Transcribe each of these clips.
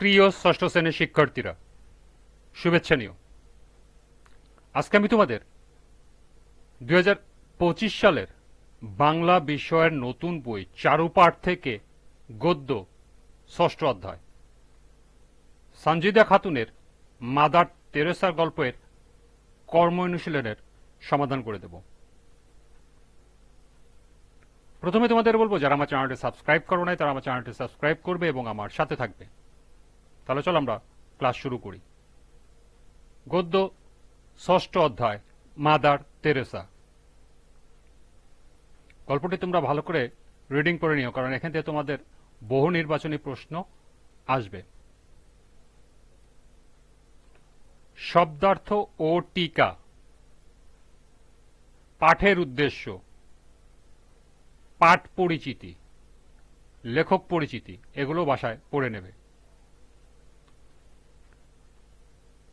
প্রিয় ষষ্ঠ শ্রেণির শিক্ষার্থীরা, শুভেচ্ছা নিও। আজকে আমি তোমাদের দু হাজার পঁচিশ সালের বাংলা বিষয়ের নতুন বই চারুপাঠ থেকে গদ্য ষষ্ঠ অধ্যায় সঞ্জিদা খাতুনের মাদার তেরেসার গল্পের কর্ম অনুশীলনের সমাধান করে দেব। প্রথমে তোমাদের বলব, যারা আমার চ্যানেলটি সাবস্ক্রাইব করো নাই, তারা আমার চ্যানেলটি সাবস্ক্রাইব করবে এবং আমার সাথে থাকবে। তাহলে চলো আমরা ক্লাস শুরু করি। গদ্য, ষষ্ঠ অধ্যায়, মাদার তেরেসা। গল্পটি তোমরা ভালো করে রিডিং করে নিও, কারণ এখান থেকে তোমাদের বহু নির্বাচনী প্রশ্ন আসবে। শব্দার্থ ও টিকা। পাঠের উদ্দেশ্য। পাঠ পরিচিতি। লেখক পরিচিতি। এগুলো বাসায় পড়ে নেবে।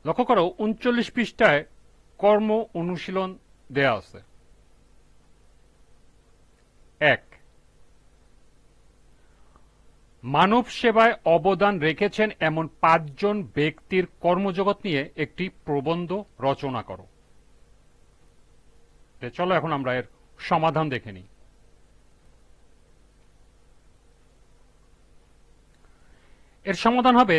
লক্ষ্য করো, উনচল্লিশ পৃষ্ঠায় কর্ম অনুশীলন দেয়া আছে। এক, মানব সেবায় অবদান রেখেছেন এমন পাঁচজন ব্যক্তির কর্মজগৎ নিয়ে একটি প্রবন্ধ রচনা করো। চলো, এখন আমরা এর সমাধান দেখে নিই। এর সমাধান হবে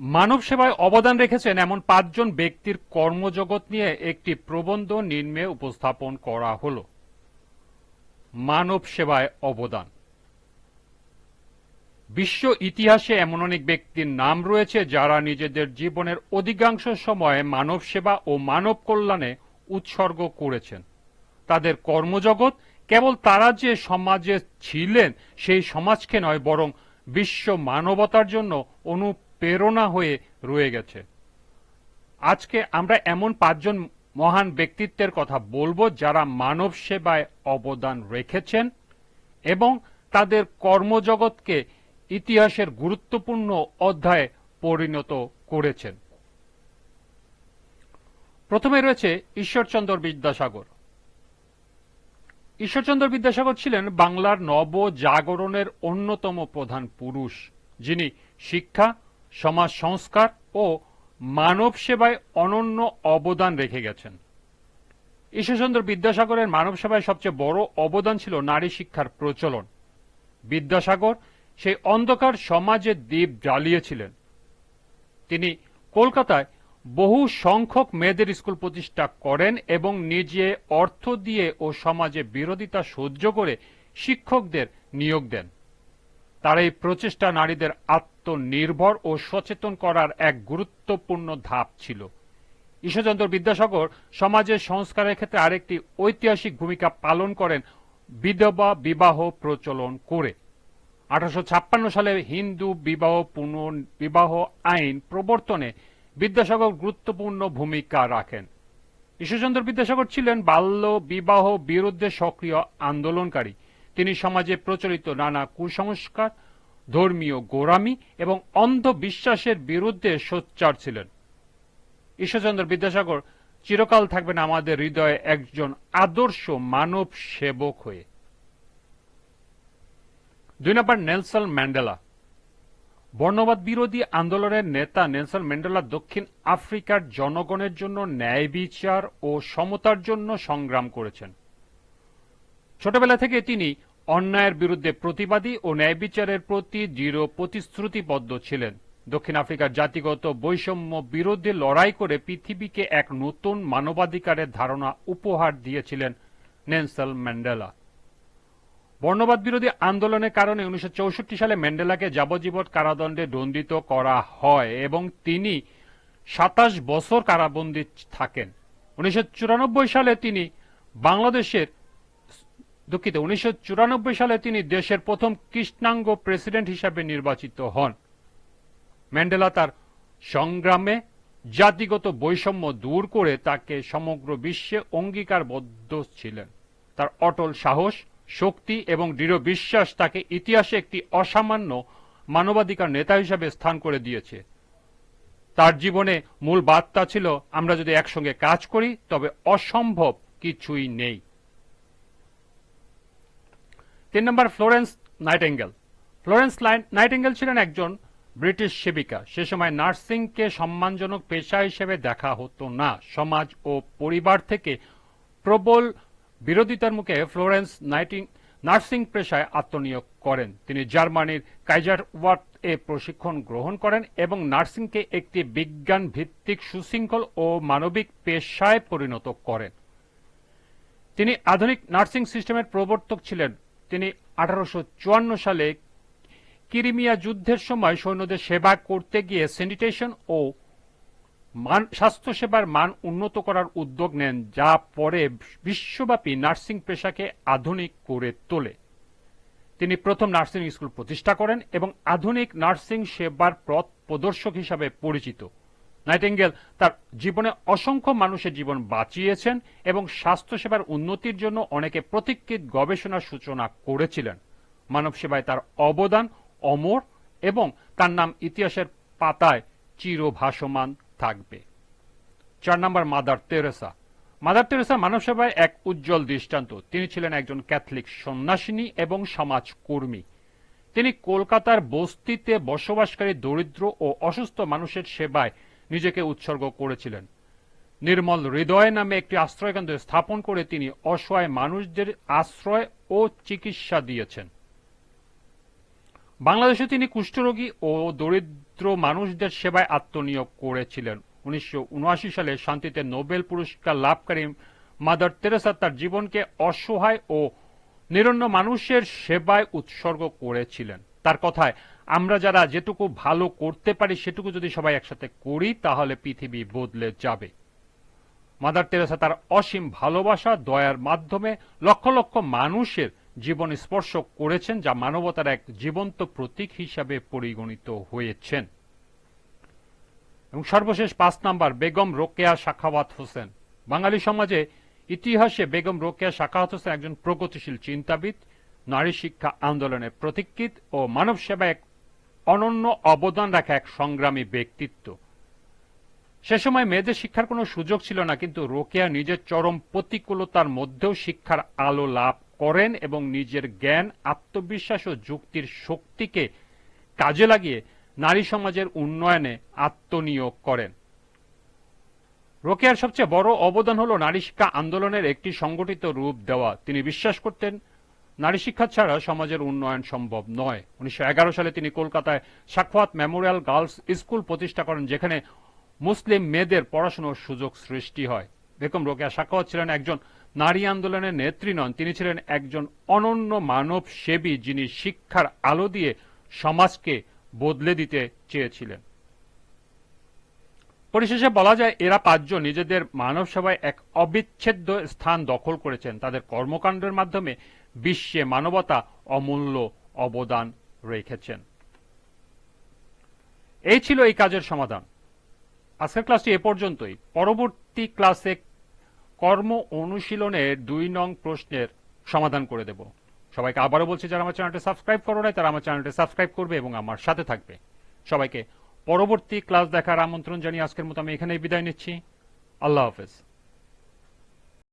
মানব সেবায় অবদান রেখেছেন এমন পাঁচজন ব্যক্তির কর্মজগৎ নিয়ে একটি প্রবন্ধ নিম্নে উপস্থাপন করা হল। মানব সেবায় অবদান। বিশ্ব ইতিহাসে এমন অনেক ব্যক্তির নাম রয়েছে যারা নিজেদের জীবনের অধিকাংশ সময়ে মানব সেবা ও মানব কল্যাণে উৎসর্গ করেছেন। তাদের কর্মজগৎ কেবল তারা যে সমাজে ছিলেন, সেই সমাজকে নয়, বরং বিশ্ব মানবতার জন্য অনুপ্রেরণা হয়ে রয়ে গেছে। আজকে আমরা এমন পাঁচজন মহান ব্যক্তিত্বের কথা বলব যারা মানব সেবায় অবদান রেখেছেন এবং তাদের কর্মজগৎকে ইতিহাসের গুরুত্বপূর্ণ অধ্যায়ে পরিণত করেছেন। প্রথমে রয়েছে ঈশ্বরচন্দ্র বিদ্যাসাগর। ঈশ্বরচন্দ্র বিদ্যাসাগর ছিলেন বাংলার নব জাগরণের অন্যতম প্রধান পুরুষ, যিনি শিক্ষা সমাজ সংস্কার ও মানব সেবায় অনন্য অবদান রেখে গেছেন। ঈশ্বরচন্দ্র বিদ্যাসাগরের মানব সেবায় সবচেয়ে বড় অবদান ছিল নারী শিক্ষার প্রচলন। বিদ্যাসাগর সেই অন্ধকার সমাজে দ্বীপ জ্বালিয়েছিলেন। তিনি কলকাতায় বহু সংখ্যক মেয়েদের স্কুল প্রতিষ্ঠা করেন এবং নিজে অর্থ দিয়ে ও সমাজে বিরোধিতা সহ্য করে শিক্ষকদের নিয়োগ দেন। তার এই প্রচেষ্টা নারীদের আত্মনির্ভর ও সচেতন করার এক গুরুত্বপূর্ণ ধাপ ছিল। ঈশ্বরচন্দ্র বিদ্যাসাগর সমাজের সংস্কারের ক্ষেত্রে আরেকটি ঐতিহাসিক ভূমিকা পালন করেন বিধবা বিবাহ প্রচলন করে। আঠারোশো ছাপ্পান্ন সালে হিন্দু বিবাহ পুনর্বিবাহ আইন প্রবর্তনে বিদ্যাসাগর গুরুত্বপূর্ণ ভূমিকা রাখেন। ঈশ্বরচন্দ্র বিদ্যাসাগর ছিলেন বাল্য বিবাহ বিরুদ্ধে সক্রিয় আন্দোলনকারী। তিনি সমাজে প্রচলিত নানা কুসংস্কার, ধর্মীয় গোরামি এবং অন্ধবিশ্বাসের বিরুদ্ধে সোচ্চার ছিলেন। ঈশ্বরচন্দ্র বিদ্যাসাগর চিরকাল থাকবেন আমাদের হৃদয়ে একজন আদর্শ মানব সেবক হয়ে। দুই নম্বর, নেলসন ম্যান্ডেলা। বর্ণবাদ বিরোধী আন্দোলনের নেতা নেলসন ম্যান্ডেলা দক্ষিণ আফ্রিকার জনগণের জন্য ন্যায় বিচার ও সমতার জন্য সংগ্রাম করেছেন। ছোটবেলা থেকে তিনি অন্যায়ের বিরুদ্ধে প্রতিবাদী ও ন্যায় বিচারের প্রতি দৃঢ় প্রতিশ্রুতিবদ্ধ ছিলেন। দক্ষিণ আফ্রিকার জাতিগত বৈষম্য বিরুদ্ধে লড়াই করে পৃথিবীকে এক নতুন মানবাধিকারের ধারণা উপহার দিয়েছিলেন নেলসন ম্যান্ডেলা। বর্ণবাদ বিরোধী আন্দোলনের কারণে উনিশশো চৌষট্টি সালে ম্যান্ডেলাকে যাবজ্জীবন কারাদণ্ডে দণ্ডিত করা হয় এবং তিনি সাতাশ বছর কারাবন্দী থাকেন। উনিশশো চুরানব্বই সালে তিনি বাংলাদেশের দুঃখিত, উনিশশো চুরানব্বই সালে তিনি দেশের প্রথম কৃষ্ণাঙ্গ প্রেসিডেন্ট হিসাবে নির্বাচিত হন। ম্যান্ডেলা তার সংগ্রামে জাতিগত বৈষম্য দূর করে তাকে সমগ্র বিশ্বে অঙ্গীকারবদ্ধ ছিলেন। তার অটল সাহস, শক্তি এবং দৃঢ় বিশ্বাস তাকে ইতিহাসে একটি অসামান্য মানবাধিকার নেতা হিসাবে স্থান করে দিয়েছে। তার জীবনে মূল বার্তা ছিল, আমরা যদি একসঙ্গে কাজ করি, তবে অসম্ভব কিছুই নেই। তিন number Florence Nightingale. Florence Nightingale ছিলেন একজন ব্রিটিশ সেবিকা। সে সময় নার্সিংকে সম্মানজনক পেশা হিসেবে দেখা হতো না। সমাজ ও পরিবার থেকে প্রবল বিরোধিতার মুখে ফ্লোরেন্স নাইটিং নার্সিং পেশায় আত্মনিয়োগ করেন। তিনি জার্মানির কাইজার ওয়ার্ট এ প্রশিক্ষণ গ্রহণ করেন এবং নার্সিংকে একটি বিজ্ঞান ভিত্তিক সুশৃঙ্খল ও মানবিক পেশায় পরিণত করেন। তিনি আধুনিক নার্সিং সিস্টেমের প্রবর্তক ছিলেন। তিনি আঠারোশো চুয়ান্ন সালে কিরিমিয়া যুদ্ধের সময় সৈন্যদের সেবা করতে গিয়ে স্যানিটেশন ও মান, স্বাস্থ্যসেবার মান উন্নত করার উদ্যোগ নেন, যা পরে বিশ্বব্যাপী নার্সিং পেশাকে আধুনিক করে তোলে। তিনি প্রথম নার্সিং স্কুল প্রতিষ্ঠা করেন এবং আধুনিক নার্সিং সেবার পথ প্রদর্শক হিসাবে পরিচিত। নাইটেঙ্গেল তার জীবনে অসংখ্য মানুষের জীবন বাঁচিয়েছেন এবং স্বাস্থ্যসেবার উন্নতির জন্য অনেকে প্রতীক্ষিত গবেষণার সূচনা করেছিলেন। মানব সেবায় তার অবদান অমর এবং তার নাম ইতিহাসের পাতায় চিরভাসমান থাকবে। চার নম্বর, মাদার তেরেসা মাদার তেরেসা মানব সেবায় এক উজ্জ্বল দৃষ্টান্ত। তিনি ছিলেন একজন ক্যাথলিক সন্ন্যাসিনী এবং সমাজকর্মী। তিনি কলকাতার বস্তিতে বসবাসকারী দরিদ্র ও অসুস্থ মানুষের সেবায় নিজেকে উৎসর্গ করেছিলেন। নির্মল হৃদয় নামে একটি আশ্রয়কেন্দ্র স্থাপন করে তিনি অসহায় মানুষদের আশ্রয় ও চিকিৎসা দিয়েছেন। বাংলাদেশে তিনি কুষ্ঠরোগী ও দরিদ্র মানুষদের সেবায় আত্মনিয়োগ করেছিলেন। উনিশশো উনআশি সালে শান্তিতে নোবেল পুরস্কার লাভকারী মাদার তেরেসা তার জীবনকে অসহায় ও নিরন্ন মানুষের সেবায় উৎসর্গ করেছিলেন। তার কথায় আমরা যারা যেটুকু ভালো করতে পারি সেটুকু যদি সবাই একসাথে করি, তাহলে পৃথিবী বদলে যাবে। মাদার তেরেসা তার অসীম ভালোবাসা, দয়ার মাধ্যমে লক্ষ লক্ষ মানুষের জীবন স্পর্শ করেছেন, যা মানবতার এক জীবন্ত প্রতীক হিসাবে পরিগণিত হয়েছেন। এবং সর্বশেষ পাঁচ নাম্বার, বেগম রোকেয়া শাখাওয়াত হোসেন। বাঙালি সমাজে ইতিহাসে বেগম রোকেয়া শাখাওয়াত হোসেন একজন প্রগতিশীল চিন্তাবিদ, নারী শিক্ষা আন্দোলনের প্রতীক্ষিত ও মানব সেবা এক অনন্য অবদান রাখা এক সংগ্রামী ব্যক্তিত্ব। সে সময় মেয়েদের শিক্ষার কোনো সুযোগ ছিল না, কিন্তু রোকেয়া নিজের চরম প্রতিকূলতার মধ্যেও শিক্ষার আলো লাভ করেন এবং নিজের জ্ঞান, আত্মবিশ্বাস ও যুক্তির শক্তিকে কাজে লাগিয়ে নারী সমাজের উন্নয়নে আত্মনিয়োগ করেন। রোকেয়ার সবচেয়ে বড় অবদান হল নারী শিক্ষা আন্দোলনের একটি সংগঠিত রূপ দেওয়া। তিনি বিশ্বাস করতেন নারী শিক্ষা ছাড়া সমাজের উন্নয়ন সম্ভব নয়। উনিশশো সালে তিনি কলকাতায় সাক্ষাৎ মেমোরিয়াল গার্লস স্কুল প্রতিষ্ঠা করেন, যেখানে মুসলিম মেয়েদের পড়াশোনার সুযোগ সৃষ্টি হয়। বেগম রোকেয়া সাক্ষাৎ ছিলেন একজন নারী আন্দোলনের নেত্রী নন, তিনি ছিলেন একজন অনন্য মানব সেবী যিনি শিক্ষার আলো দিয়ে সমাজকে বদলে দিতে চেয়েছিলেন। পরিশেষে বলা যায়, এরা পাঁচজন নিজেদের মানব সেবায় এক অবিচ্ছেদ্য স্থান দখল করেছেন। তাদের কর্মকাণ্ডের মাধ্যমে বিশ্বে মানবতা অমূল্য অবদান রেখেছেন। এই ছিল এই কাজের সমাধান। আজকের ক্লাসটি এ পর্যন্তই। পরবর্তী ক্লাসে কর্ম অনুশীলনের দুই নং প্রশ্নের সমাধান করে দেব। সবাইকে আবারও বলছি, যারা আমার চ্যানেলটি সাবস্ক্রাইব করো নাই, তারা আমার চ্যানেলটি সাবস্ক্রাইব করবে এবং আমার সাথে থাকবে। সবাইকে পরবর্তী ক্লাস দেখার আমন্ত্রণ জানিয়ে আজকের মতো আমি এখানেই বিদায় নিচ্ছি। আল্লাহ হাফেজ।